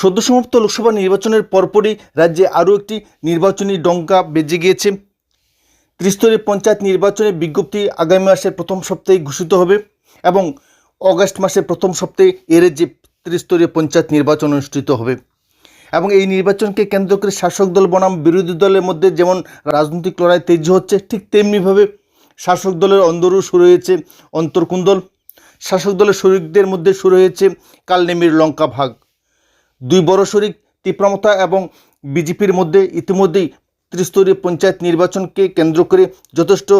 সদ্য সমাপ্ত লোকসভা নির্বাচনের পরপরই রাজ্যে আরও একটি নির্বাচনী ডঙ্কা বেজে গিয়েছে। ত্রিস্তরীয় পঞ্চায়েত নির্বাচনের বিজ্ঞপ্তি আগামী মাসের প্রথম সপ্তাহে ঘোষিত হবে এবং অগাস্ট মাসের প্রথম সপ্তাহে এর যে ত্রিস্তরীয় পঞ্চায়েত নির্বাচন অনুষ্ঠিত হবে। এবং এই নির্বাচনকে কেন্দ্র করে শাসক দল বনাম বিরোধী দলের মধ্যে যেমন রাজনৈতিক লড়াই তেজ হচ্ছে, ঠিক তেমনিভাবে শাসক দলের অন্দরও শুরু হয়েছে অন্তর্কুন্দল। শাসক দলের শরিকদের মধ্যে শুরু হয়েছে কালনেমির লঙ্কা ভাগ। দুই বড় শরিক তীব্রমতা এবং বিজেপির মধ্যে ইতিমধ্যেই ত্রিস্তরীয় পঞ্চায়েত নির্বাচনকে কেন্দ্র করে যথেষ্ট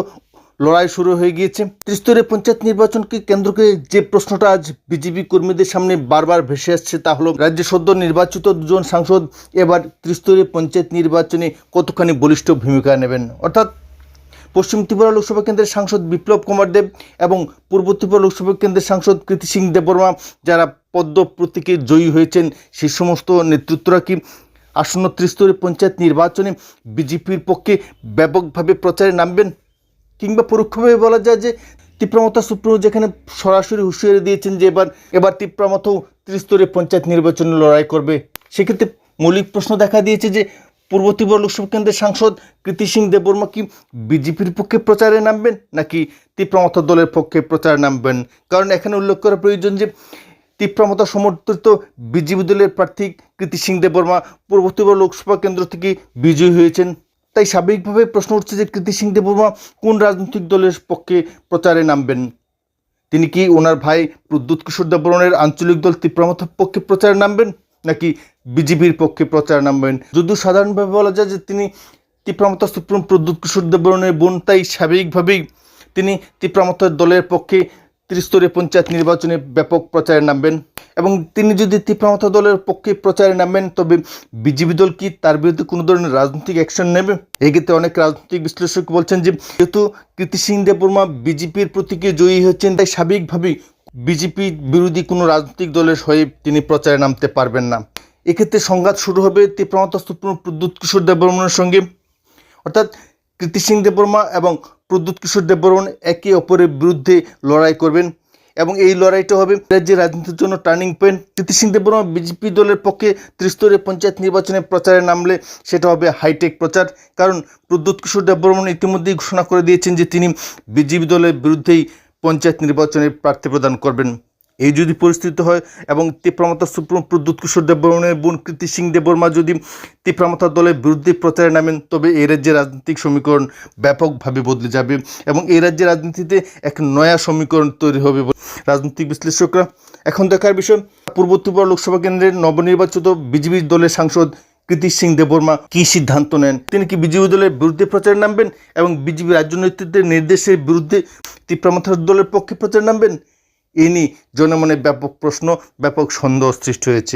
লড়াই শুরু হয়ে গিয়েছে। ত্রিস্তরীয় পঞ্চায়েত নির্বাচনকে কেন্দ্র করে যে প্রশ্নটা আজ বিজেপি কর্মীদের সামনে বারবার ভেসে আসছে তা হলো, রাজ্য সদ্য নির্বাচিত দুজন সাংসদ এবার ত্রিস্তরীয় পঞ্চায়েত নির্বাচনে কতখানি বলিষ্ঠ ভূমিকা নেবেন? অর্থাৎ পশ্চিম ত্রিপুরা লোকসভা কেন্দ্রের সাংসদ বিপ্লব কুমার দেব এবং পূর্ব ত্রিপুরা লোকসভা কেন্দ্রের সাংসদ কৃতি সিং দেববর্মা, যারা পদ্ম প্রতীকে জয়ী হয়েছেন সেই সমস্ত নেতৃত্বরা কি আসন্ন ত্রিস্তরীয় পঞ্চায়েত নির্বাচনে বিজেপির পক্ষে ব্যাপকভাবে প্রচারে নামবেন? কিংবা পরোক্ষভাবে বলা যায় যে তীব্রমতা সুপ্রিমো যেখানে সরাসরি হুঁশিয়ারি দিয়েছেন যে এবার এবার তীব্রমতাও ত্রিস্তরীয় পঞ্চায়েত নির্বাচনে লড়াই করবে। সেক্ষেত্রে মৌলিক প্রশ্ন দেখা দিয়েছে যে পূর্ব ত্রিপুরা লোকসভা কেন্দ্রের সাংসদ কৃতি সিং দেববর্মা কি বিজেপির পক্ষে প্রচারে নামবেন, নাকি তীব্রমতা দলের পক্ষে প্রচারে নামবেন? কারণ এখানে উল্লেখ করা প্রয়োজন যে তীব্রমতা সমর্থিত বিজেপি দলের প্রার্থী কৃতি সিং দেববর্মা পূর্ব ত্রিপুরা লোকসভা কেন্দ্র থেকে বিজয়ী হয়েছেন। তাই স্বাভাবিকভাবে প্রশ্ন উঠছে যে কৃতি সিং দেববর্মা কোন রাজনৈতিক দলের পক্ষে প্রচারে নামবেন? তিনি কি ওনার ভাই প্রদ্যুৎ কিশোর দেববর্মনের আঞ্চলিক দল তীব্রমতার পক্ষে প্রচারে নামবেন, নাকি বিজেপির পক্ষে প্রচারে নামবেন? যদিও সাধারণভাবে বলা যায় যে তিনি তীব্রমতা সুপ্রিম প্রদ্যুৎ কিশোর দেববর্মনের বোন, তাই স্বাভাবিকভাবেই তিনি তীব্রমতার দলের পক্ষে ত্রিস্তরীয় পঞ্চায়েত নির্বাচনে ব্যাপক প্রচারে নামবেন এবং তিনি যদি তীব্রমতা দলের পক্ষে প্রচারে নামেন তবে বিজেপি দল কি তার বিরুদ্ধে কোনো ধরনের রাজনৈতিক অ্যাকশন নেবে? এক্ষেত্রে অনেক রাজনৈতিক বিশ্লেষক বলছেন যে, যেহেতু কৃতি সিং দেববর্মা বিজেপির প্রতীকে জয়ী হচ্ছেন, তাই স্বাভাবিকভাবেই বিজেপি বিরোধী কোনো রাজনৈতিক দলের হয়ে তিনি প্রচারে নামতে পারবেন না। এক্ষেত্রে সংঘাত শুরু হবে তীব্রমতা সুপ্রিম প্রদ্যুৎ কিশোর দেববর্মনের সঙ্গে। অর্থাৎ কৃতি সিং দেববর্মা এবং প্রদ্যুৎ কিশোর দেববর্মন একে অপরের বিরুদ্ধে লড়াই করবেন। এবং এই লড়াইটা হবে রাজ্যের রাজনীতির জন্য টার্নিং পয়েন্ট কৃতি সিং দেববর্মা বিজেপি দলের পক্ষে ত্রিস্তরীয় পঞ্চায়েত নির্বাচনে প্রচারে নামলে সেটা হবে হাইটেক প্রচার। কারণ প্রদ্যুৎ কিশোর দেববর্মন ইতিমধ্যেই ঘোষণা করে দিয়েছেন যে তিনি বিজেপি দলের বিরুদ্ধেই পঞ্চায়েত নির্বাচনে প্রার্থী প্রদান করবেন। এই যদি পরিস্থিতি হয় এবং তীব্রমতা সুপ্রিম প্রদ্যুৎ কিশোর দেববর্মনের বোন কৃতি সিং দেববর্মা যদি তীব্রমতা দলের বিরুদ্ধে প্রচারে নামেন, তবে এই রাজ্যের রাজনৈতিক সমীকরণ ব্যাপকভাবে বদলে যাবে এবং এই রাজ্যের রাজনীতিতে এক নয়া সমীকরণ তৈরি হবে রাজনৈতিক বিশ্লেষকরা এখন দেখার বিষয়, পূর্ব ত্রিপুরা লোকসভা কেন্দ্রের নবনির্বাচিত বিজেপি দলের সাংসদ কৃতি সিং দেববর্মা কী সিদ্ধান্ত নেন? তিনি কি বিজেপি দলের বিরুদ্ধে প্রচারে নামবেন এবং বিজেপি রাজ্য নেতৃত্বের নির্দেশের বিরুদ্ধে তীব্রমথা দলের পক্ষে প্রচারে নামবেন? এ নিয়ে জনমনে ব্যাপক প্রশ্ন ব্যাপক সন্দেহ সৃষ্টি হয়েছে।